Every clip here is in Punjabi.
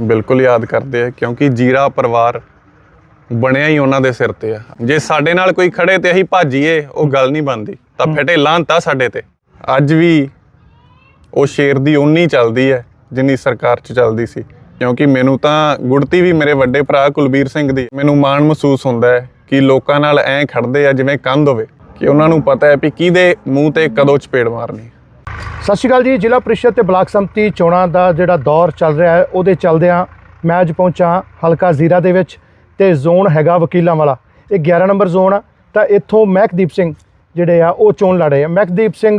ਬਿਲਕੁਲ ਯਾਦ ਕਰਦੇ ਆ ਕਿਉਂਕਿ ਜੀਰਾ ਪਰਿਵਾਰ ਬਣਿਆ ਹੀ ਉਹਨਾਂ ਦੇ ਸਿਰ ਤੇ ਆ। ਜੇ ਸਾਡੇ ਨਾਲ ਕੋਈ ਖੜੇ ਤੇ ਅਸੀਂ ਭਾਜੀਏ ਉਹ ਗੱਲ ਨਹੀਂ ਬਣਦੀ। ਤਾਂ ਫਟੇ ਲਾਂਤਾ ਸਾਡੇ ਤੇ। ਅੱਜ ਵੀ ਉਹ ਸ਼ੇਰ ਦੀ ਉਨੀ ਚੱਲਦੀ ਹੈ ਜਿੰਨੀ ਸਰਕਾਰ 'ਚ ਚੱਲਦੀ ਸੀ। ਕਿਉਂਕਿ ਮੈਨੂੰ ਤਾਂ ਗੁੜਤੀ ਵੀ ਮੇਰੇ ਵੱਡੇ ਭਰਾ ਕੁਲਬੀਰ ਸਿੰਘ ਦੀ ਮੈਨੂੰ ਮਾਣ ਮਹਿਸੂਸ ਹੁੰਦਾ ਹੈ ਕਿ ਲੋਕਾਂ ਨਾਲ ਐਂ ਖੜਦੇ ਆ ਜਿਵੇਂ ਕੰਧ ਹੋਵੇ। ਕਿ ਉਹਨਾਂ ਨੂੰ ਪਤਾ ਹੈ ਵੀ ਕਿਹਦੇ ਮੂੰਹ ਤੇ ਕਦੋਂ ਚਪੇੜ ਮਾਰਨੀ। ਸਤਿ ਸ਼੍ਰੀ ਅਕਾਲ ਜੀ ਜ਼ਿਲ੍ਹਾ ਪ੍ਰੀਸ਼ਦ ਤੇ ਬਲਾਕ ਸੰਮਤੀ ਚੋਣਾਂ ਦਾ ਜਿਹੜਾ ਦੌਰ ਚੱਲ ਰਿਹਾ ਹੈ ਉਹਦੇ ਚੱਲਦਿਆਂ ਮੈਂ ਅੱਜ ਪਹੁੰਚਾ ਹਲਕਾ ਜ਼ੀਰਾ ਦੇ ਵਿੱਚ ਤੇ ਜ਼ੋਨ ਹੈਗਾ ਵਕੀਲਾਂ ਵਾਲਾ। ਇਹ 11 ਨੰਬਰ ਜ਼ੋਨ ਆ ਤਾਂ ਇੱਥੋਂ ਮਹਿਕਦੀਪ ਸਿੰਘ ਜਿਹੜੇ ਆ ਉਹ ਚੋਣ ਲੜ ਰਹੇ ਆ। ਮਹਿਕਦੀਪ ਸਿੰਘ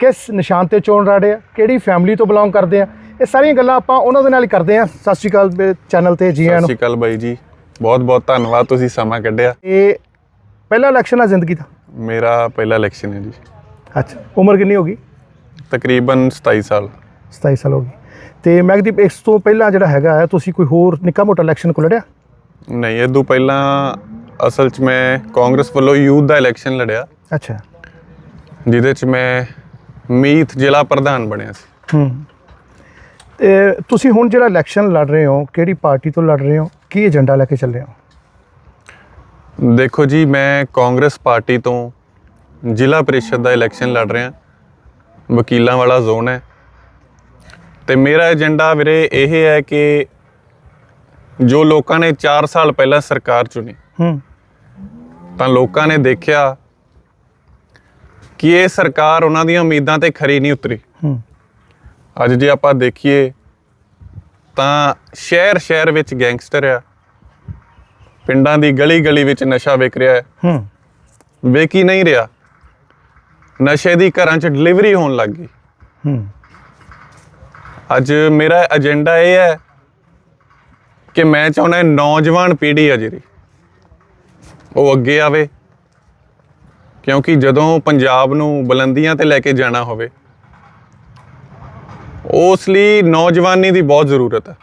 ਕਿਸ ਨਿਸ਼ਾਨ ਤੇ ਚੋਣ ਲੜ ਰਹੇ ਆ? ਕਿਹੜੀ ਫੈਮਿਲੀ ਤੋਂ ਬਿਲੋਂਗ ਕਰਦੇ ਆ? ਇਹ ਸਾਰੀਆਂ ਗੱਲਾਂ ਆਪਾਂ ਉਹਨਾਂ ਦੇ ਨਾਲ ਹੀ ਕਰਦੇ ਆ। ਸਤਿ ਸ਼੍ਰੀ ਅਕਾਲ ਚੈਨਲ ਤੇ ਜੀ ਸਤਿ ਆਇਆਂ ਨੂੰ। ਸ਼੍ਰੀ ਅਕਾਲ ਬਾਈ ਜੀ। ਬਹੁਤ ਬਹੁਤ ਧੰਨਵਾਦ ਤੁਸੀਂ ਸਮਾਂ ਕੱਢਿਆ। ਇਹ ਪਹਿਲਾ ਇਲੈਕਸ਼ਨ ਆ ਜ਼ਿੰਦਗੀ ਦਾ? ਮੇਰਾ ਪਹਿਲਾ ਇਲੈਕਸ਼ਨ ਹੈ ਜੀ। ਅੱਛਾ ਉਮਰ ਕਿੰਨੀ ਹੋ ਗਈ? ਤਕਰੀਬਨ 27 ਸਾਲ। 27 ਸਾਲ ਹੋ ਗਈ ਤੇ ਮਹਿਕਦੀਪ ਇਸ ਤੋਂ ਪਹਿਲਾਂ ਜਿਹੜਾ ਹੈਗਾ ਤੁਸੀਂ ਕੋਈ ਹੋਰ ਨਿੱਕਾ ਮੋਟਾ ਇਲੈਕਸ਼ਨ ਕੋ ਲੜਿਆ? ਨਹੀਂ ਇਹ ਤੋਂ ਪਹਿਲਾਂ ਅਸਲ 'ਚ ਮੈਂ ਕਾਂਗਰਸ ਵੱਲੋਂ ਯੂਥ ਦਾ ਇਲੈਕਸ਼ਨ ਲੜਿਆ। ਅੱਛਾ। ਜਿਹਦੇ 'ਚ ਮੈਂ ਮੀਤ ਜ਼ਿਲ੍ਹਾ ਪ੍ਰਧਾਨ ਬਣਿਆ ਸੀ। ਹੂੰ। ਤੇ ਤੁਸੀਂ ਹੁਣ ਜਿਹੜਾ ਇਲੈਕਸ਼ਨ ਲੜ ਰਹੇ ਹੋ ਕਿਹੜੀ ਪਾਰਟੀ ਤੋਂ ਲੜ ਰਹੇ ਹੋ ਕੀ ਏਜੰਡਾ ਲੈ ਕੇ ਚੱਲ ਰਹੇ ਹੋ? ਦੇਖੋ ਜੀ ਮੈਂ ਕਾਂਗਰਸ ਪਾਰਟੀ ਤੋਂ ਜ਼ਿਲ੍ਹਾ ਪ੍ਰੀਸ਼ਦ ਦਾ ਇਲੈਕਸ਼ਨ ਲੜ ਰਿਹਾ। ਵਕੀਲਾਂ ਵਾਲਾ ਜ਼ੋਨ ਹੈ। ਤੇ ਮੇਰਾ ਏਜੰਡਾ ਵੀਰੇ ਇਹ ਹੈ ਕਿ ਜੋ ਲੋਕਾਂ ਨੇ 4 ਸਾਲ ਪਹਿਲਾਂ ਸਰਕਾਰ ਚੁਣੀ ਹੂੰ। ਤਾਂ ਲੋਕਾਂ ਨੇ ਦੇਖਿਆ ਕਿ ਇਹ ਸਰਕਾਰ ਉਹਨਾਂ ਦੀਆਂ ਉਮੀਦਾਂ ਤੇ ਖਰੀ ਨਹੀਂ ਉਤਰੀ। ਹੂੰ। ਅੱਜ ਜੇ ਆਪਾਂ ਦੇਖੀਏ ਤਾਂ ਸ਼ਹਿਰ ਸ਼ਹਿਰ ਵਿੱਚ ਗੈਂਗਸਟਰ ਆ। ਪਿੰਡਾਂ ਦੀ ਗਲੀ ਗਲੀ ਵਿੱਚ ਨਸ਼ਾ ਵਿਕ ਰਿਹਾ ਹੈ। ਹੂੰ। ਵੇਖ ਹੀ ਨਹੀਂ ਰਿਹਾ। ਨਸ਼ੇ ਦੀ ਘਰਾਂ 'ਚ ਡਿਲੀਵਰੀ ਹੋਣ ਲੱਗ ਗਈ। ਹੂੰ। ਅੱਜ ਮੇਰਾ ਏਜੰਡਾ ਇਹ ਹੈ ਕਿ ਮੈਂ ਚਾਹੁੰਦਾ ਨੌਜਵਾਨ ਪੀੜ੍ਹੀ ਆ ਜਿਹੜੀ ਉਹ ਅੱਗੇ ਆਵੇ। ਕਿਉਂਕਿ ਜਦੋਂ ਪੰਜਾਬ ਨੂੰ ਬੁਲੰਦੀਆਂ ਤੇ ਲੈ ਕੇ ਜਾਣਾ ਹੋਵੇ ਉਸ ਲਈ ਨੌਜਵਾਨੀ ਦੀ ਬਹੁਤ ਜ਼ਰੂਰਤ ਹੈ।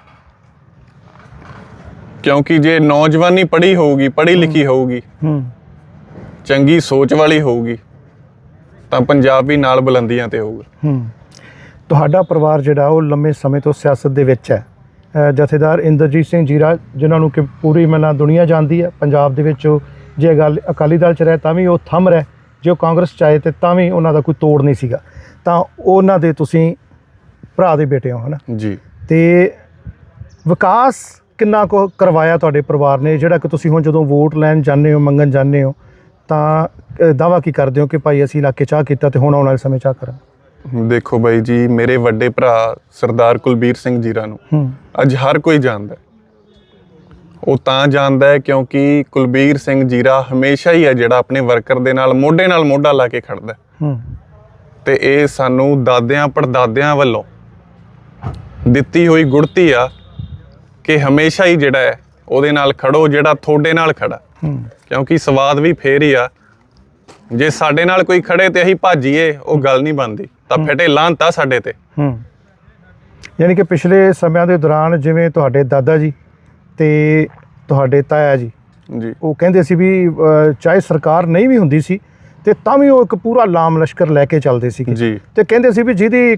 ਕਿਉਂਕਿ ਜੇ ਨੌਜਵਾਨੀ ਪੜ੍ਹੀ ਹੋਊਗੀ ਪੜ੍ਹੀ ਲਿਖੀ ਹੋਊਗੀ ਹੂੰ। ਚੰਗੀ ਸੋਚ ਵਾਲੀ ਹੋਊਗੀ ਤਾਂ ਪੰਜਾਬ ਵੀ ਨਾਲ ਬੁਲੰਦੀਆਂ ਤੇ ਹੋਊਗਾ। ਹੂੰ। ਤੁਹਾਡਾ ਪਰਿਵਾਰ ਜਿਹੜਾ ਉਹ ਲੰਮੇ ਸਮੇਂ ਤੋਂ ਸਿਆਸਤ ਦੇ ਵਿੱਚ ਹੈ। ਜਥੇਦਾਰ ਇੰਦਰਜੀਤ ਸਿੰਘ ਜੀਰਾ ਜਿਨ੍ਹਾਂ ਨੂੰ ਕਿ ਪੂਰੀ ਮਨਾ ਦੁਨੀਆ ਜਾਣਦੀ ਹੈ ਪੰਜਾਬ ਦੇ ਵਿੱਚ ਜੇ ਗੱਲ ਅਕਾਲੀ ਦਲ ਚ ਰਹੇ ਤਾਂ ਵੀ ਉਹ ਥੰਮ ਰਹੇ। ਜੇ ਉਹ ਕਾਂਗਰਸ ਚ ਆਏ ਤੇ ਤਾਂ ਵੀ ਉਹਨਾਂ ਦਾ ਕੋਈ ਤੋੜ ਨਹੀਂ ਸੀਗਾ। ਤਾਂ ਉਹਨਾਂ ਦੇ ਤੁਸੀਂ ਭਰਾ ਦੇ ਬੇਟੇ ਹੋ ਹਨਾ? ਜੀ। ਤੇ ਵਿਕਾਸ ਕਿੰਨਾ ਕੁ ਕਰਵਾਇਆ ਤੁਹਾਡੇ ਪਰਿਵਾਰ ਨੇ? ਜਿਹੜਾ ਕਿ ਤੁਸੀਂ ਹੁਣ ਜਦੋਂ ਵੋਟ ਲੈਣ ਜਾਂਦੇ ਹੋ ਮੰਗਣ ਜਾਂਦੇ ਹੋ ਤਾਂ ਦਾਵਾ ਕੀ ਕਰਦੇ ਹੋ ਕਿ ਭਾਈ ਅਸੀਂ ਇਲਾਕੇ ਚਾਹ ਕੀਤਾ ਤੇ ਹੁਣ ਆਉਣ ਵਾਲੇ ਸਮੇਂ ਚਾਹ ਕਰਾਂ ਦੇਖੋ ਬਾਈ ਜੀ ਮੇਰੇ ਵੱਡੇ ਭਰਾ ਸਰਦਾਰ ਕੁਲਬੀਰ ਸਿੰਘ ਜੀਰਾ ਨੂੰ ਅੱਜ ਹਰ ਕੋਈ ਜਾਣਦਾ ਹੈ। ਉਹ ਤਾਂ ਜਾਣਦਾ ਹੈ ਕਿਉਂਕਿ ਕੁਲਬੀਰ ਸਿੰਘ ਜੀਰਾ ਹਮੇਸ਼ਾ ਹੀ ਹੈ ਜਿਹੜਾ ਆਪਣੇ ਵਰਕਰ ਦੇ ਨਾਲ ਮੋਢੇ ਨਾਲ ਮੋਢਾ ਲਾ ਕੇ ਖੜਦਾ ਹੈ। ਤੇ ਇਹ ਸਾਨੂੰ ਦਾਦਿਆਂ ਪੜਦਾਦਿਆਂ ਵੱਲੋਂ ਦਿੱਤੀ ਹੋਈ ਗੁੜਤੀ ਆ ਕਿ ਹਮੇਸ਼ਾ ਹੀ ਜਿਹੜਾ ਹੈ ਉਹਦੇ ਨਾਲ ਖੜੋ ਜਿਹੜਾ ਤੁਹਾਡੇ ਨਾਲ ਖੜਾ ਕਿਉਂਕਿ ਸਵਾਦ ਵੀ ਫੇਰ ਹੀ ਆ। ਜੇ ਸਾਡੇ ਨਾਲ ਕੋਈ ਖੜੇ ਤੇ ਅਸੀਂ ਭਾਜੀਏ ਉਹ ਗੱਲ ਨਹੀਂ ਬਣਦੀ। ਤਾਂ ਫਟੇ ਲਾਂਤਾ ਸਾਡੇ ਤੇ। ਹੂੰ। ਯਾਨੀ ਕਿ ਪਿਛਲੇ ਸਮਿਆਂ ਦੇ ਦੌਰਾਨ ਜਿਵੇਂ ਤੁਹਾਡੇ ਦਾਦਾ ਜੀ ਤੇ ਤੁਹਾਡੇ ਤਾਇਆ ਜੀ ਜੀ। ਉਹ ਕਹਿੰਦੇ ਸੀ ਵੀ ਚਾਹੇ ਸਰਕਾਰ ਨਹੀਂ ਵੀ ਹੁੰਦੀ ਸੀ ਤੇ ਤਾਂ ਵੀ ਉਹ ਇੱਕ ਪੂਰਾ ਲਾਮ ਲਸ਼ਕਰ ਲੈ ਕੇ ਚੱਲਦੇ ਸੀਗੇ। ਤੇ ਕਹਿੰਦੇ ਸੀ ਵੀ ਜਿਹਦੀ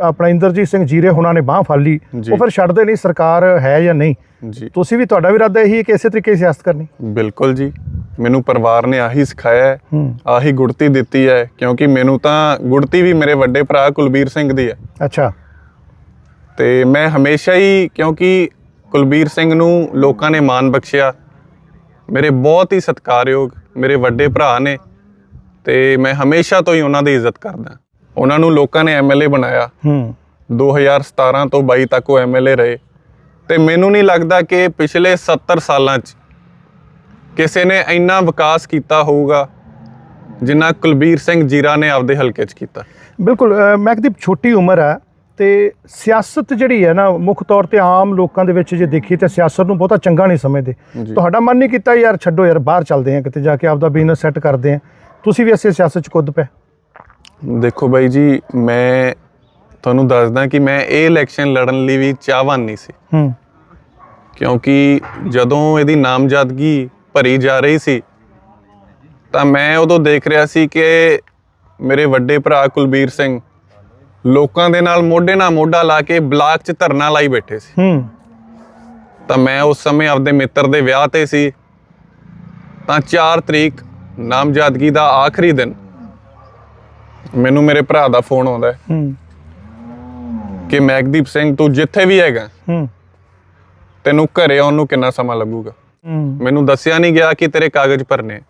ਆਪਣਾ ਇੰਦਰਜੀਤ ਸਿੰਘ ਜੀਰੇ ਹੁਣਾਂ ਨੇ ਬਾਹ ਫੜ ਲਈ। ਉਹ ਫਿਰ ਛੱਡਦੇ ਨਹੀਂ ਸਰਕਾਰ ਹੈ ਜਾਂ ਨਹੀਂ? ਤੁਸੀਂ ਵੀ ਤੁਹਾਡਾ ਵੀ ਇਰਾਦਾ ਇਹੀ ਹੈ ਕਿ ਇਸੇ ਤਰੀਕੇ ਸਿਆਸਤ ਕਰਨੀ? ਬਿਲਕੁਲ ਜੀ। ਮੈਨੂੰ ਪਰਿਵਾਰ ਨੇ ਆਹੀ ਸਿਖਾਇਆ ਆਹੀ ਗੁੜਤੀ ਦਿੱਤੀ ਹੈ ਕਿਉਂਕਿ ਮੈਨੂੰ ਤਾਂ ਗੁੜਤੀ ਵੀ ਮੇਰੇ ਵੱਡੇ ਭਰਾ ਕੁਲਬੀਰ ਸਿੰਘ ਦੀ ਹੈ। ਅੱਛਾ। ਤੇ ਮੈਂ ਹਮੇਸ਼ਾ ਹੀ ਕਿਉਂਕਿ ਕੁਲਬੀਰ ਸਿੰਘ ਨੂੰ ਲੋਕਾਂ ਨੇ ਮਾਣ ਬਖਸ਼ਿਆ ਮੇਰੇ ਬਹੁਤ ਹੀ ਸਤਿਕਾਰਯੋਗ ਮੇਰੇ ਵੱਡੇ ਭਰਾ ਨੇ ਤੇ ਮੈਂ ਹਮੇਸ਼ਾ ਤੋਂ ਹੀ ਉਹਨਾਂ ਦੀ ਇੱਜ਼ਤ ਕਰਦਾ। ਉਹਨਾਂ ਨੂੰ ਲੋਕਾਂ ਨੇ ਐਮਐਲਏ ਬਣਾਇਆ। ਹੂੰ। 2017 ਤੋਂ 22 ਤੱਕ ਉਹ ਐਮਐਲਏ ਰਹੇ। ਤੇ ਮੈਨੂੰ ਨਹੀਂ ਲੱਗਦਾ ਕਿ ਪਿਛਲੇ 70 ਸਾਲਾਂ 'ਚ ਕਿਸੇ ਨੇ ਇੰਨਾ ਵਿਕਾਸ ਕੀਤਾ ਹੋਊਗਾ ਜਿੰਨਾ ਕੁਲਬੀਰ ਸਿੰਘ ਜੀਰਾ ਨੇ ਆਪਦੇ ਹਲਕੇ 'ਚ ਕੀਤਾ। ਬਿਲਕੁਲ ਅ, ਮਹਿਕਦੀਪ ਛੋਟੀ ਉਮਰ ਹੈ ਤੇ ਸਿਆਸਤ ਜਿਹੜੀ ਹੈ ਨਾ ਮੁੱਖ ਤੌਰ ਤੇ ਆਮ ਲੋਕਾਂ ਦੇ ਵਿੱਚ ਜੇ ਦੇਖੀਏ ਤਾਂ ਸਿਆਸਤ ਨੂੰ ਬਹੁਤਾ ਚੰਗਾ ਨਹੀਂ ਸਮਝਦੇ। ਤੁਹਾਡਾ ਮਨ ਨਹੀਂ ਕੀਤਾ ਯਾਰ ਛੱਡੋ ਯਾਰ ਬਾਹਰ ਚੱਲਦੇ ਆ ਕਿਤੇ ਜਾ ਕੇ ਆਪਦਾ ਬਿਜ਼ਨਸ ਸੈੱਟ ਕਰਦੇ ਆ ਤੁਸੀਂ ਵੀ ਇਸੇ ਸਿਆਸਤ 'ਚ ਕੁੱਦ ਪਏ? ਦੇਖੋ ਬਾਈ ਜੀ ਮੈਂ ਤੁਹਾਨੂੰ ਦੱਸਦਾ ਕਿ ਮੈਂ ਇਹ ਇਲੈਕਸ਼ਨ ਲੜਨ ਲਈ ਵੀ ਚਾਹਵਾਨ ਨਹੀਂ ਸੀ। ਹੂੰ। ਕਿਉਂਕਿ ਜਦੋਂ ਇਹਦੀ ਨਾਮਜ਼ਦਗੀ ਭਰੀ ਜਾ ਰਹੀ ਸੀ ਤਾਂ ਮੈਂ ਉਦੋਂ ਦੇਖ ਰਿਹਾ ਸੀ ਕਿ ਮੇਰੇ ਵੱਡੇ ਭਰਾ ਕੁਲਬੀਰ ਸਿੰਘ ਲੋਕਾਂ ਦੇ ਨਾਲ ਮੋਢੇ ਨਾਲ ਮੋਢਾ ਲਾ ਕੇ ਬਲਾਕ 'ਚ ਧਰਨਾ ਲਾਈ ਬੈਠੇ ਸੀ। ਹੂੰ। ਤਾਂ ਮੈਂ ਉਸ ਸਮੇਂ ਆਪਦੇ ਮਿੱਤਰ ਦੇ ਵਿਆਹ ਤੇ ਸੀ। ਤਾਂ 4 ਤਰੀਕ ਨਾਮਜ਼ਦਗੀ ਦਾ ਆਖਰੀ ਦਿਨ ਮੈਨੂੰ ਮੇਰੇ ਭਰਾ ਦਾ ਫੋਨ ਆਉਂਦਾ ਹੈ ਹੂੰ। ਕਿ ਮੈਗਦੀਪ ਸਿੰਘ ਤੂੰ ਜਿੱਥੇ ਵੀ ਹੈਗਾ ਹੂੰ। ਤੈਨੂੰ ਘਰੇ ਆਉਣ ਨੂੰ ਕਿੰਨਾ ਸਮਾਂ ਲੱਗੂਗਾ? ਹੂੰ। ਮੈਨੂੰ ਦੱਸਿਆ ਨਹੀਂ ਗਿਆ ਕਿ ਤੇਰੇ ਕਾਗਜ਼ ਭਰਨੇ।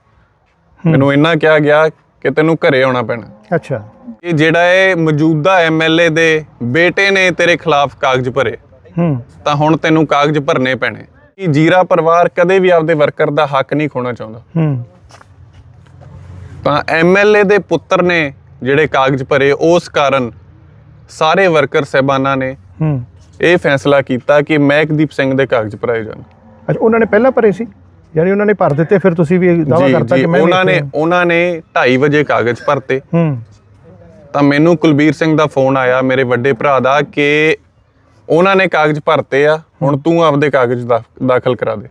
ਮੈਨੂੰ ਇੰਨਾ ਕਿਹਾ ਗਿਆ ਕਿ ਤੈਨੂੰ ਘਰੇ ਆਉਣਾ ਪੈਣਾ। ਅੱਛਾ। ਇਹ ਜਿਹੜਾ ਇਹ ਮੌਜੂਦਾ ਐਮਐਲਏ ਦੇ ਬੇਟੇ ਨੇ ਤੇਰੇ ਖਿਲਾਫ ਕਾਗਜ਼ ਭਰੇ ਹੂੰ। ਤਾਂ ਹੁਣ ਤੈਨੂੰ ਕਾਗਜ਼ ਭਰਨੇ ਪੈਣੇ। ਕਿ ਜੀਰਾ ਪਰਿਵਾਰ ਕਦੇ ਵੀ ਆਪਦੇ ਵਰਕਰ ਦਾ ਹੱਕ ਨਹੀਂ ਖੋਣਾ ਚਾਹੁੰਦਾ? ਹੂੰ। ਤਾਂ ਐਮਐਲਏ ਦੇ ਪੁੱਤਰ ਨੇ ਜਿਹੜੇ ਕਾਗਜ਼ ਭਰੇ ਉਸ ਕਾਰਨ ਸਾਰੇ ਵਰਕਰ ਸਹਿਬਾਨਾਂ ਨੇ ਹੂੰ। ਇਹ ਫੈਸਲਾ ਕੀਤਾ ਕਿ ਮਹਿਕਦੀਪ ਸਿੰਘ ਦੇ ਕਾਗਜ਼ ਭਰਾਏ ਜਾਣ। ਅੱਛਾ ਉਹਨਾਂ ਨੇ ਪਹਿਲਾਂ ਭਰੇ ਸੀ? ਯਾਨੀ ਉਹਨਾਂ ਨੇ ਭਰ ਦਿੱਤੇ ਫਿਰ ਤੁਸੀਂ ਵੀ ਦਾਵਾ ਕਰਤਾ ਕਿ ਮੈਂ ਉਹਨਾਂ ਨੇ ਉਹਨਾਂ ਨੇ 2:30 ਵਜੇ ਕਾਗਜ਼ ਭਰਤੇ। ਹੂੰ। ਤਾਂ ਮੈਨੂੰ ਕੁਲਬੀਰ ਸਿੰਘ ਦਾ ਫੋਨ ਆਇਆ ਮੇਰੇ ਵੱਡੇ ਭਰਾ ਦਾ ਕਿ ਉਹਨਾਂ ਨੇ ਕਾਗਜ਼ ਭਰਤੇ ਆ ਹੁਣ ਤੂੰ ਆਪਦੇ ਕਾਗਜ਼ ਦਾ ਦਾਖਲ ਕਰਾ ਦੇ।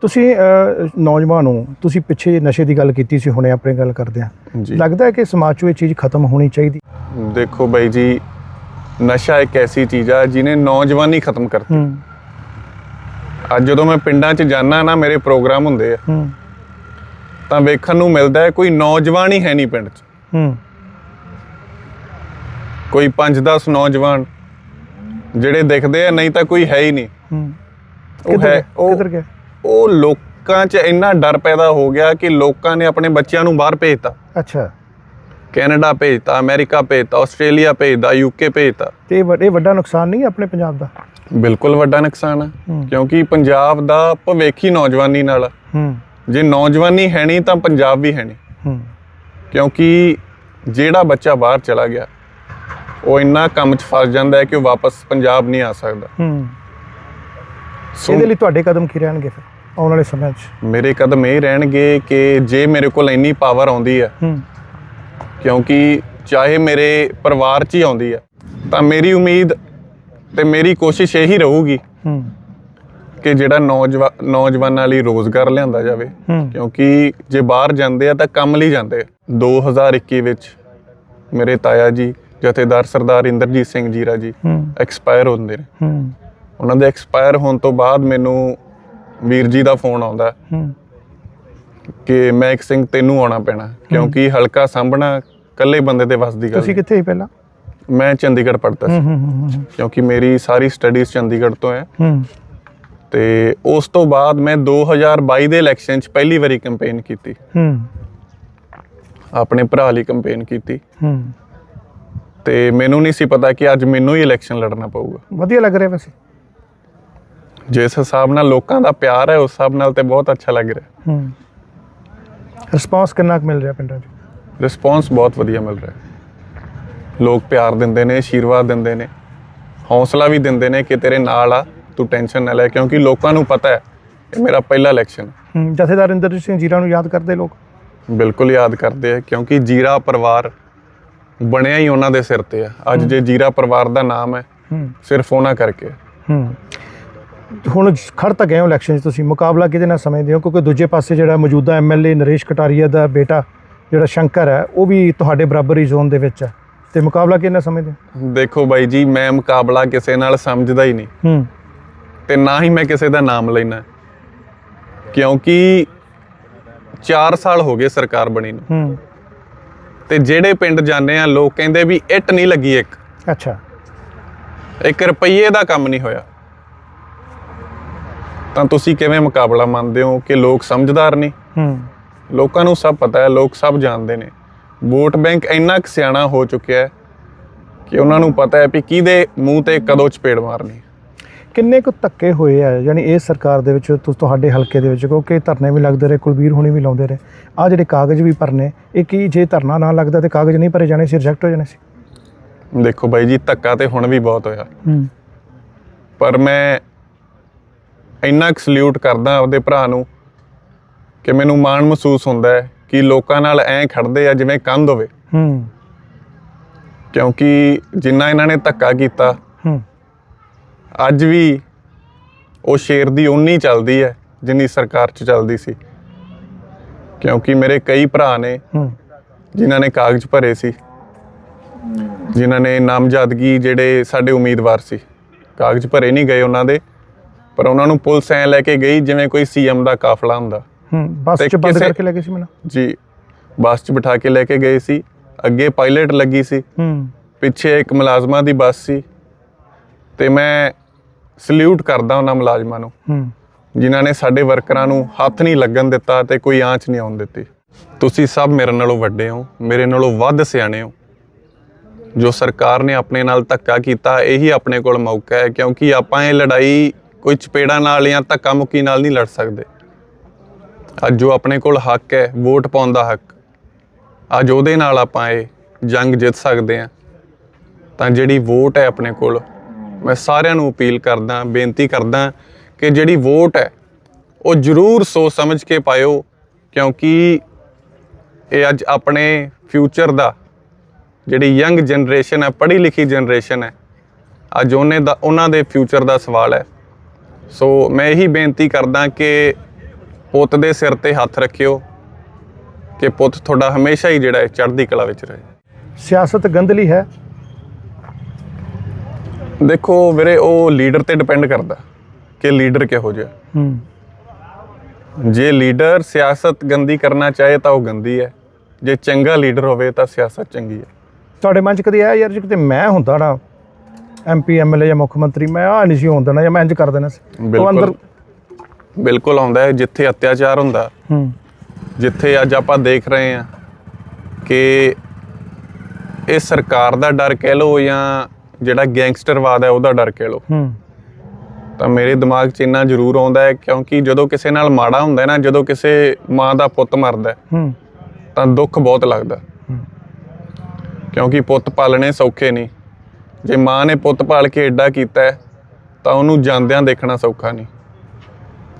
ਤੁਸੀਂ ਨੌਜਵਾਨ ਹੋ ਤੁਸੀਂ ਪਿੱਛੇ ਨਸ਼ੇ ਦੀ ਗੱਲ ਕੀਤੀ ਸੀ ਹੁਣੇ ਆਪਣੇ ਗੱਲ ਕਰਦੇ ਆ ਲੱਗਦਾ ਹੈ ਕਿ ਸਮਾਜ 'ਚੋਂ ਇਹ ਚੀਜ਼ ਖਤਮ ਹੋਣੀ ਚਾਹੀਦੀ? ਦੇਖੋ ਬਾਈ ਜੀ ਨਸ਼ਾ ਇੱਕ ਐਸੀ ਚੀਜ਼ ਆ ਜਿਹਨੇ ਨੌਜਵਾਨੀ ਖਤਮ ਕਰਤੀ। ਅੱਜ ਜਦੋਂ ਮੈਂ ਪਿੰਡਾਂ 'ਚ ਜਾਣਾ ਨਾ ਮੇਰੇ ਪ੍ਰੋਗਰਾਮ ਹੁੰਦੇ ਆ। ਤਾਂ ਵੇਖਣ ਨੂੰ ਮਿਲਦਾ ਹੈ ਕੋਈ ਨੌਜਵਾਨ ਹੀ ਹੈ ਨਹੀਂ ਪਿੰਡ 'ਚ। ਕੋਈ 5-10 ਨੌਜਵਾਨ ਜਿਹੜੇ ਦਿਖਦੇ ਆ ਨਹੀਂ ਤਾਂ ਕੋਈ ਹੈ ਹੀ ਨਹੀਂ। ਉਹ ਹੈ? ਉਹ ਕਿੱਧਰ ਗਿਆ? ਉਹ ਲੋਕਾਂ 'ਚ ਇੰਨਾ ਡਰ ਪੈਦਾ ਹੋ ਗਿਆ ਕਿ ਲੋਕਾਂ ਨੇ ਆਪਣੇ ਬੱਚਿਆਂ ਨੂੰ ਬਾਹਰ ਭੇਜਤਾ। ਅੱਛਾ। ਕੈਨੇਡਾ ਭੇਜਤਾ ਅਮਰੀਕਾ ਭੇਜਤਾ ਆਸਟ੍ਰੇਲੀਆ ਭੇਜਤਾ ਯੂਕੇ ਭੇਜਤਾ। ਤੇ ਇਹ ਵੱਡ- ਨੁਕਸਾਨ ਨਹੀਂ ਆਪਣੇ ਪੰਜਾਬ ਦਾ? ਬਿਲਕੁਲ ਵੱਡਾ ਨੁਕਸਾਨ ਹੈ। ਕਿਉਂਕਿ ਪੰਜਾਬ ਦਾ ਭਵਿੱਖ ਹੀ ਨੌਜਵਾਨੀ ਨਾਲ। ਹੂੰ। ਜੇ ਨੌਜਵਾਨੀ ਹੈ ਨਹੀਂ ਤਾਂ ਪੰਜਾਬ ਵੀ ਹੈ ਨਹੀਂ। ਹੂੰ। ਕਿਉਂਕਿ ਜਿਹੜਾ ਬੱਚਾ ਬਾਹਰ ਚਲਾ ਗਿਆ ਉਹ ਇੰਨਾ ਕੰਮ 'ਚ ਫਸ ਜਾਂਦਾ ਹੈ ਕਿ ਉਹ ਵਾਪਸ ਪੰਜਾਬ ਨਹੀਂ ਆ ਸਕਦਾ। ਹੂੰ। ਇਹਦੇ ਲਈ ਤੁਹਾਡੇ ਕਦਮ ਕੀ ਰਹਿਣਗੇ ਫਿਰ? ਆਉਣ ਵਾਲੇ ਸਮੇਂ 'ਚ? ਮੇਰੇ ਕਦਮ ਇਹ ਰਹਿਣਗੇ ਕਿ ਜੇ ਮੇਰੇ ਕੋਲ ਇੰਨੀ ਪਾਵਰ ਆਉਂਦੀ ਹੈ ਹੂੰ। ਕਿਉਂਕਿ ਚਾਹੇ ਮੇਰੇ ਪਰਿਵਾਰ 'ਚ ਹੀ ਆਉਂਦੀ ਹੈ ਤਾਂ ਮੇਰੀ ਉਮੀਦ ਤੇ ਮੇਰੀ ਕੋਸ਼ਿਸ਼ ਇਹੀ ਰਹੂਗੀ ਹੂੰ। ਕਿ ਜਿਹੜਾ ਨੌਜਵਾਨ ਨੌਜਵਾਨਾਂ ਲਈ ਰੋਜ਼ਗਾਰ ਲਿਆਂਦਾ ਜਾਵੇ। ਹੂੰ। ਕਿਉਂਕਿ ਜੇ ਬਾਹਰ ਜਾਂਦੇ ਆ ਤਾਂ ਕੰਮ ਲਈ ਜਾਂਦੇ ਆ। 2021 ਵਿੱਚ ਮੇਰੇ ਤਾਇਆ ਜੀ ਜਥੇਦਾਰ ਸਰਦਾਰ ਇੰਦਰਜੀਤ ਸਿੰਘ ਜੀਰਾ ਜੀ ਹੂੰ। ਐਕਸਪਾਇਰ ਹੁੰਦੇ ਨੇ। ਹੂੰ। ਉਹਨਾਂ ਦੇ ਐਕਸਪਾਇਰ ਹੋਣ ਤੋਂ ਬਾਅਦ ਮੈਨੂੰ ਵੀਰ ਜੀ ਦਾ ਫੋਨ ਆਉਂਦਾ ਹੂੰ ਕਿ ਮੈਂ ਇੱਕ ਸਿੰਘ ਤੈਨੂੰ ਆਉਣਾ ਪੈਣਾ ਕਿਉਂਕਿ ਹਲਕਾ ਸਾਂਭਣਾ ਇਕੱਲੇ ਬੰਦੇ ਦੇ ਵੱਸ ਦੀ ਗੱਲ ਤੁਸੀਂ। ਕਿੱਥੇ ਸੀ ਪਹਿਲਾਂ? ਮੈਂ ਚੰਡੀਗੜ੍ਹ ਪੜ੍ਹਦਾ ਹੂੰ ਸੀ ਕਿਉਂਕਿ ਮੇਰੀ ਸਾਰੀ ਸਟੱਡੀਜ਼ ਚੰਡੀਗੜ੍ਹ ਤੋਂ ਹੈ। ਹੂੰ। ਤੇ ਉਸ ਤੋਂ ਬਾਅਦ ਮੈਂ 2022 ਦੇ ਇਲੈਕਸ਼ਨ 'ਚ ਪਹਿਲੀ ਵਾਰੀ ਕੈਂਪੇਨ ਕੀਤੀ। ਹੂੰ। ਆਪਣੇ ਭਰਾ ਲਈ ਕੈਂਪੇਨ ਕੀਤੀ। ਹੂੰ। ਤੇ ਮੈਨੂੰ ਨਹੀਂ ਸੀ ਪਤਾ ਕਿ ਅੱਜ ਮੈਨੂੰ ਹੀ ਇਲੈਕਸ਼ਨ ਲੜਨਾ ਪਊਗਾ। ਵਧੀਆ ਲੱਗ ਰਿਹਾ ਵੈਸੇ। ਜਿਸ ਹਿਸਾਬ ਨਾਲ ਲੋਕਾਂ ਦਾ ਪਿਆਰ ਹੈ ਉਸ ਹਿਸਾਬ ਨਾਲ ਤੇ ਬਹੁਤ ਅੱਛਾ ਲੱਗ ਰਿਹਾ। ਹੂੰ। ਰਿਸਪਾਂਸ ਕਿੰਨਾ ਕੁ ਮਿਲ ਰਿਹਾ ਪਿੰਡਾਂ 'ਚ? ਰਿਸਪੌਂਸ ਬਹੁਤ ਵਧੀਆ ਮਿਲ ਰਿਹਾ। ਹੈ ਲੋਕ ਪਿਆਰ ਦਿੰਦੇ ਨੇ ਆਸ਼ੀਰਵਾਦ ਦਿੰਦੇ ਨੇ ਹੌਸਲਾ ਵੀ ਦਿੰਦੇ ਨੇ ਕਿ ਤੇਰੇ ਨਾਲ ਆ ਤੂੰ ਟੈਨਸ਼ਨ ਨਾ ਲੈ ਕਿਉਂਕਿ ਲੋਕਾਂ ਨੂੰ ਪਤਾ ਹੈ ਇਹ ਮੇਰਾ ਪਹਿਲਾ ਇਲੈਕਸ਼ਨ ਹੈ। ਜਥੇਦਾਰ ਇੰਦਰਜੀਤ ਸਿੰਘ ਜੀਰਾ ਨੂੰ ਯਾਦ ਕਰਦੇ ਲੋਕ? ਬਿਲਕੁਲ ਯਾਦ ਕਰਦੇ ਆ ਕਿਉਂਕਿ ਜੀਰਾ ਪਰਿਵਾਰ ਬਣਿਆ ਹੀ ਉਹਨਾਂ ਦੇ ਸਿਰ ਤੇ ਆ। ਅੱਜ ਜੇ ਜੀਰਾ ਪਰਿਵਾਰ ਦਾ ਨਾਮ ਹੈ ਹੂੰ। ਸਿਰਫ ਉਹਨਾਂ ਕਰਕੇ। ਹੂੰ। ਹੁਣ ਖੜ ਤਾਂ ਗਏ ਹੋ ਇਲੈਕਸ਼ਨ 'ਚ ਤੁਸੀਂ ਮੁਕਾਬਲਾ ਕਿਹਦੇ ਨਾਲ ਸਮਝਦੇ ਹੋ? ਕਿਉਂਕਿ ਦੂਜੇ ਪਾਸੇ ਜਿਹੜਾ ਮੌਜੂਦਾ ਐਮਐਲਏ ਨਰੇਸ਼ ਕਟਾਰੀਆ ਦਾ ਬੇਟਾ ਜਿਹੜਾ ਸ਼ੰਕਰ ਹੈ ਉਹ ਵੀ ਤੁਹਾਡੇ ਬਰਾਬਰ ਹੀ ਜ਼ੋਨ ਦੇ ਵਿੱਚ ਹੈ। ਤੇ ਮੁਕਾਬਲਾ ਕਿਹਦੇ ਨਾਲ ਸਮਝਦੇ ਹੋ? ਦੇਖੋ ਬਾਈ ਜੀ ਮੈਂ ਮੁਕਾਬਲਾ ਕਿਸੇ ਨਾਲ ਸਮਝਦਾ ਹੀ ਨਹੀਂ। ਹੂੰ। ਤੇ ਨਾ ਹੀ ਮੈਂ ਕਿਸੇ ਦਾ ਨਾਮ ਲੈਣਾ ਕਿਉਂਕਿ 4 ਸਾਲ ਹੋ ਗਏ ਸਰਕਾਰ ਬਣੀ ਨੂੰ। ਹੂੰ। ਤੇ ਜਿਹੜੇ ਪਿੰਡ ਜਾਂਦੇ ਆ ਲੋਕ ਕਹਿੰਦੇ ਵੀ ਇੱਟ ਨਹੀਂ ਲੱਗੀ ਇੱਕ। ਅੱਛਾ। ਇੱਕ ਰੁਪਈਏ ਦਾ ਕੰਮ ਨਹੀਂ ਹੋਇਆ। ਤਾਂ ਤੁਸੀਂ ਕਿਵੇਂ ਮੁਕਾਬਲਾ ਮੰਨਦੇ ਹੋ ਕਿ ਲੋਕ ਸਮਝਦਾਰ ਨਹੀਂ ਹੂੰ। ਲੋਕਾਂ ਨੂੰ ਸਭ ਪਤਾ ਹੈ ਲੋਕ ਸਭ ਜਾਣਦੇ ਨੇ। ਵੋਟ ਬੈਂਕ ਇੰਨਾ ਕੁ ਸਿਆਣਾ ਹੋ ਚੁੱਕਿਆ ਹੈ ਕਿ ਉਹਨਾਂ ਨੂੰ ਪਤਾ ਹੈ ਵੀ ਕਿਹਦੇ ਮੂੰਹ ਤੇ ਕਦੋਂ ਚਪੇੜ ਮਾਰਨੀ। ਕਿੰਨੇ ਕੁ ਧੱਕੇ ਹੋਏ ਆ ਯਾਨੀ ਇਸ ਸਰਕਾਰ ਦੇ ਵਿੱਚ ਤੁਹਾਡੇ ਹਲਕੇ ਦੇ ਵਿੱਚ ਕਿਉਂਕਿ ਧਰਨੇ ਵੀ ਲੱਗਦੇ ਰਹੇ ਕੁਲਬੀਰ ਹੁਣੀ ਵੀ ਲਾਉਂਦੇ ਰਹੇ। ਆ ਜਿਹੜੇ ਕਾਗਜ਼ ਵੀ ਭਰਨੇ ਇਹ ਕੀ ਜੇ ਧਰਨਾ ਨਾ ਲੱਗਦਾ ਤੇ ਕਾਗਜ਼ ਨਹੀਂ ਭਰੇ ਜਾਣੇ ਸੀ ਰਿਜੈਕਟ ਹੋ ਜਾਣੇ ਸੀ? ਦੇਖੋ ਬਾਈ ਜੀ ਧੱਕਾ ਤੇ ਹੁਣ ਵੀ ਬਹੁਤ ਹੋਇਆ। ਹੂੰ। ਪਰ ਮੈਂ ਇੰਨਾ ਕੁ ਸਲੂਟ ਕਰਦਾ ਆਪਦੇ ਭਰਾ ਨੂੰ ਕਿ ਮੈਨੂੰ ਮਾਣ ਮਹਿਸੂਸ ਹੁੰਦਾ ਹੈ ਕਿ ਲੋਕਾਂ ਨਾਲ ਐਂ ਖੜਦੇ ਆ ਜਿਵੇਂ ਕੰਧ ਹੋਵੇ। ਹੂੰ। ਕਿਉਂਕਿ ਜਿੰਨਾ ਇਹਨਾਂ ਨੇ ਧੱਕਾ ਕੀਤਾ ਹੂੰ। ਅੱਜ ਵੀ ਉਹ ਸ਼ੇਰ ਦੀ ਉਨੀ ਚੱਲਦੀ ਹੈ ਜਿੰਨੀ ਸਰਕਾਰ 'ਚ ਚੱਲਦੀ ਸੀ। ਕਿਉਂਕਿ ਮੇਰੇ ਕਈ ਭਰਾ ਨੇ ਹੂੰ। ਜਿਨ੍ਹਾਂ ਨੇ ਕਾਗਜ਼ ਭਰੇ ਸੀ। ਜਿਨ੍ਹਾਂ ਨੇ ਨਾਮਜ਼ਦਗੀ ਜਿਹੜੇ ਸਾਡੇ ਉਮੀਦਵਾਰ ਸੀ। ਕਾਗਜ਼ ਭਰੇ ਨਹੀਂ ਗਏ ਉਹਨਾਂ ਦੇ। ਪਰ ਉਹਨਾਂ ਨੂੰ ਪੁਲਿਸ ਐ ਲੈ ਕੇ ਗਈ ਜਿਵੇਂ ਕੋਈ ਸੀਐਮ ਦਾ ਕਾਫਲਾ ਹੁੰਦਾ। ਹੂੰ ਬੱਸ ਤੇ 'ਚ ਬੰਦ ਕਿਸੇ- ਕਰਕੇ ਲੈ ਗਏ ਸੀ ਮੈਨੂੰ। ਜੀ ਬੱਸ 'ਚ ਬਿਠਾ ਕੇ ਲੈ ਕੇ ਗਏ ਸੀ। ਅੱਗੇ ਪਾਇਲਟ ਲੱਗੀ ਸੀ। ਹੂੰ। ਪਿੱਛੇ ਇੱਕ ਮੁਲਾਜ਼ਮਾਂ ਦੀ ਬੱਸ ਸੀ। ਤੇ ਮੈਂ ਸਲੂਟ ਕਰਦਾ ਉਹਨਾਂ ਮੁਲਾਜ਼ਮਾਂ ਨੂੰ। ਹੂੰ। ਜਿਨ੍ਹਾਂ ਨੇ ਸਾਡੇ ਵਰਕਰਾਂ ਨੂੰ ਹੱਥ ਨਹੀਂ ਲੱਗਣ ਦਿੱਤਾ ਤੇ ਕੋਈ ਆਂਚ ਨਹੀਂ ਆਉਣ ਦਿੱਤੀ। ਤੁਸੀਂ ਸਭ ਮੇਰੇ ਨਾਲੋਂ ਵੱਡੇ ਹੋ। ਮੇਰੇ ਨਾਲੋਂ ਵੱਧ ਸਿਆਣੇ ਹੋ। ਜੋ ਸਰਕਾਰ ਨੇ ਆਪਣੇ ਨਾਲ ਧੱਕਾ ਕੀਤਾ ਇਹੀ ਆਪਣੇ ਕੋਲ ਮੌਕਾ ਹੈ। ਕਿਉਂਕਿ ਆਪਾਂ ਇਹ ਲੜਾਈ ਕੋਈ ਚਪੇੜਾਂ ਨਾਲ ਜਾਂ ਧੱਕਾ ਮੁੱਕੀ ਨਾਲ ਨਹੀਂ ਲੜ ਸਕਦੇ। ਅੱਜ ਜੋ ਆਪਣੇ ਕੋਲ ਹੱਕ ਹੈ, ਵੋਟ ਪਾਉਣ ਦਾ ਹੱਕ। ਅੱਜ ਉਹਦੇ ਨਾਲ ਆਪਾਂ ਇਹ ਜੰਗ ਜਿੱਤ ਸਕਦੇ ਹਾਂ। ਤਾਂ ਜਿਹੜੀ ਵੋਟ ਹੈ ਆਪਣੇ ਕੋਲ, ਮੈਂ ਸਾਰਿਆਂ ਨੂੰ ਅਪੀਲ ਕਰਦਾ, ਬੇਨਤੀ ਕਰਦਾ ਕਿ ਜਿਹੜੀ ਵੋਟ ਹੈ, ਉਹ ਜ਼ਰੂਰ ਸੋਚ ਸਮਝ ਕੇ ਪਾਇਓ, ਕਿਉਂਕਿ ਇਹ ਅੱਜ ਆਪਣੇ ਫਿਊਚਰ ਦਾ ਜਿਹੜੀ ਯੰਗ ਜਨਰੇਸ਼ਨ ਹੈ, ਪੜ੍ਹੀ ਲਿਖੀ ਜਨਰੇਸ਼ਨ ਹੈ, ਅੱਜ ਉਹਨੇ ਦਾ, ਉਹਨਾਂ ਦੇ ਫਿਊਚਰ ਦਾ ਸਵਾਲ ਹੈ। ਸੋ ਮੈਂ ਇਹੀ ਬੇਨਤੀ ਕਰਦਾ ਕਿ ਪੁੱਤ ਦੇ ਸਿਰ ਤੇ ਹੱਥ ਰੱਖਿਓ ਕਿ ਪੁੱਤ ਤੁਹਾਡਾ ਹਮੇਸ਼ਾ ਹੀ ਜਿਹੜਾ ਹੈ ਚੜ੍ਹਦੀ ਕਲਾ ਵਿੱਚ ਰਹੇ। ਸਿਆਸਤ ਗੰਦਲੀ ਹੈ। ਦੇਖੋ ਵੀਰੇ ਉਹ ਲੀਡਰ ਤੇ ਡਿਪੈਂਡ ਕਰਦਾ ਕਿ ਲੀਡਰ ਕਿਹੋ ਜਿਹਾ। ਹੂੰ। ਜੇ ਲੀਡਰ ਸਿਆਸਤ ਗੰਦੀ ਕਰਨਾ ਚਾਹੇ ਤਾਂ ਉਹ ਗੰਦੀ ਹੈ ਜੇ ਚੰਗਾ ਲੀਡਰ ਹੋਵੇ ਤਾਂ ਸਿਆਸਤ ਚੰਗੀ ਹੈ। ਤੁਹਾਡੇ ਮਨ 'ਚ ਕਦੀ ਆਇਆ ਯਾਰ ਜੇ ਕਿਤੇ ਮੈਂ ਹੁੰਦਾ ਨਾ ਐਮਪੀ ਐਮਐਲਏ ਜਾਂ ਮੁੱਖ ਮੰਤਰੀ ਮੈਂ ਆ ਨਹੀਂ ਸੀ ਹੋਣ ਦੇਣਾ ਜਾਂ ਮੈਂ ਇੰਜ ਕਰ ਦੇਣਾ ਸੀ। ਉਹ ਅੰਦਰ ਬਿਲਕੁਲ। ਬਿਲਕੁਲ ਆਉਂਦਾ ਹੈ ਜਿੱਥੇ ਅਤਿਆਚਾਰ ਹੁੰਦਾ। ਹੂੰ। ਜਿੱਥੇ ਅੱਜ ਆਪਾਂ ਦੇਖ ਰਹੇ ਹਾਂ ਕਿ ਇਹ ਸਰਕਾਰ ਦਾ ਡਰ ਕਹਿ ਲਓ ਜਾਂ ਜਿਹੜਾ ਗੈਂਗਸਟਰਵਾਦ ਹੈ ਉਹਦਾ ਡਰ ਕਹਿ ਲਓ। ਹੂੰ। ਤਾਂ ਮੇਰੇ ਦਿਮਾਗ 'ਚ ਇੰਨਾ ਜ਼ਰੂਰ ਆਉਂਦਾ ਹੈ ਕਿਉਂਕਿ ਜਦੋਂ ਕਿਸੇ ਨਾਲ ਮਾੜਾ ਹੁੰਦਾ ਹੈ ਨਾ ਜਦੋਂ ਕਿਸੇ ਮਾਂ ਦਾ ਪੁੱਤ ਮਰਦਾ ਹੈ, ਹੂੰ। ਤਾਂ ਦੁੱਖ ਬਹੁਤ ਲੱਗਦਾ। ਹੂੰ। ਕਿਉਂਕਿ ਪੁੱਤ ਪਾਲਣੇ ਸੌਖੇ ਨਹੀਂ ਜੇ ਮਾਂ ਨੇ ਪੁੱਤ ਪਾਲ ਕੇ ਐਡਾ ਕੀਤਾ ਹੈ, ਤਾਂ ਉਹਨੂੰ ਜਾਂਦਿਆਂ ਦੇਖਣਾ ਸੌਖਾ ਨਹੀਂ।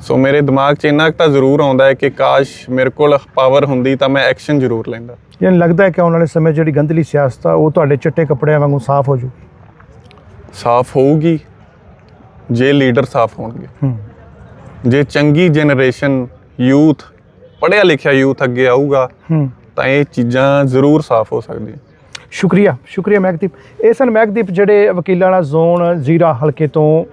ਸੋ ਮੇਰੇ ਦਿਮਾਗ 'ਚ ਇੰਨਾ ਤਾਂ ਜ਼ਰੂਰ ਆਉਂਦਾ ਹੈ ਕਿ ਕਾਸ਼ ਮੇਰੇ ਕੋਲ ਪਾਵਰ ਹੁੰਦੀ ਤਾਂ ਮੈਂ ਐਕਸ਼ਨ ਜ਼ਰੂਰ ਲੈਂਦਾ। ਯਾਨੀ ਲੱਗਦਾ ਹੈ ਕਿ ਆਉਣ ਵਾਲੇ ਸਮੇਂ ਜਿਹੜੀ ਗੰਦਲੀ ਸਿਆਸਤ ਆ ਉਹ ਤੁਹਾਡੇ ਚਿੱਟੇ ਕੱਪੜਿਆਂ ਵਾਂਗੂ ਸਾਫ਼ ਹੋ ਜੂ ਸਾਫ਼ ਹੋਊਗੀ ਜੇ ਲੀਡਰ ਸਾਫ਼ ਹੋਣਗੇ। ਜੇ ਚੰਗੀ ਜਨਰੇਸ਼ਨ ਯੂਥ ਪੜ੍ਹਿਆ ਲਿਖਿਆ ਯੂਥ ਅੱਗੇ ਆਊਗਾ ਤਾਂ ਇਹ ਚੀਜ਼ਾਂ ਜ਼ਰੂਰ ਸਾਫ਼ ਹੋ ਸਕਦੀਆਂ। ਸ਼ੁਕਰੀਆ ਸ਼ੁਕਰੀਆ ਮਹਿਕਦੀਪ। ਇਹ ਸਨ ਮਹਿਕਦੀਪ ਜਿਹੜੇ ਵਕੀਲਾਂ ਵਾਲਾ ਜ਼ੋਨ ਜ਼ੀਰਾ ਹਲਕੇ ਤੋਂ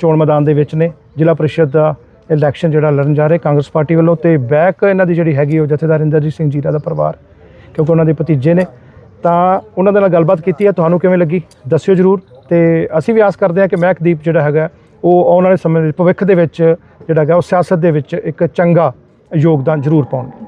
ਚੋਣ ਮੈਦਾਨ ਦੇ ਵਿੱਚ ਨੇ। ਜ਼ਿਲ੍ਹਾ ਪਰਿਸ਼ਦ ਦਾ ਇਲੈਕਸ਼ਨ ਜਿਹੜਾ ਲੜਨ ਜਾ ਰਹੇ, ਕਾਂਗਰਸ ਪਾਰਟੀ ਵੱਲੋਂ ਤੇ ਬੈਕ ਇਹਨਾਂ ਦੀ ਜਿਹੜੀ ਹੈਗੀ ਉਹ ਜਥੇਦਾਰ ਇੰਦਰਜੀਤ ਸਿੰਘ ਜੀਰਾ ਦਾ ਪਰਿਵਾਰ, ਕਿਉਂਕਿ ਉਹਨਾਂ ਦੇ ਭਤੀਜੇ ਨੇ। ਤਾਂ ਉਹਨਾਂ ਦੇ ਨਾਲ ਗੱਲਬਾਤ ਕੀਤੀ ਹੈ, ਤੁਹਾਨੂੰ ਕਿਵੇਂ ਲੱਗੀ? ਦੱਸਿਓ ਜਰੂਰ। ਤੇ ਅਸੀਂ ਵੀ ਆਸ ਕਰਦੇ ਹਾਂ ਕਿ ਮਹਿਕਦੀਪ ਜਿਹੜਾ ਹੈਗਾ, ਉਹ ਆਉਣ ਵਾਲੇ ਸਮੇਂ ਦੇ ਭਵਿੱਖ ਦੇ ਵਿੱਚ ਜਿਹੜਾ ਹੈਗਾ, ਉਹ ਸਿਆਸਤ ਦੇ ਵਿੱਚ ਇੱਕ ਚੰਗਾ ਯੋਗਦਾਨ ਜ਼ਰੂਰ ਪਾਉਣਗੇ।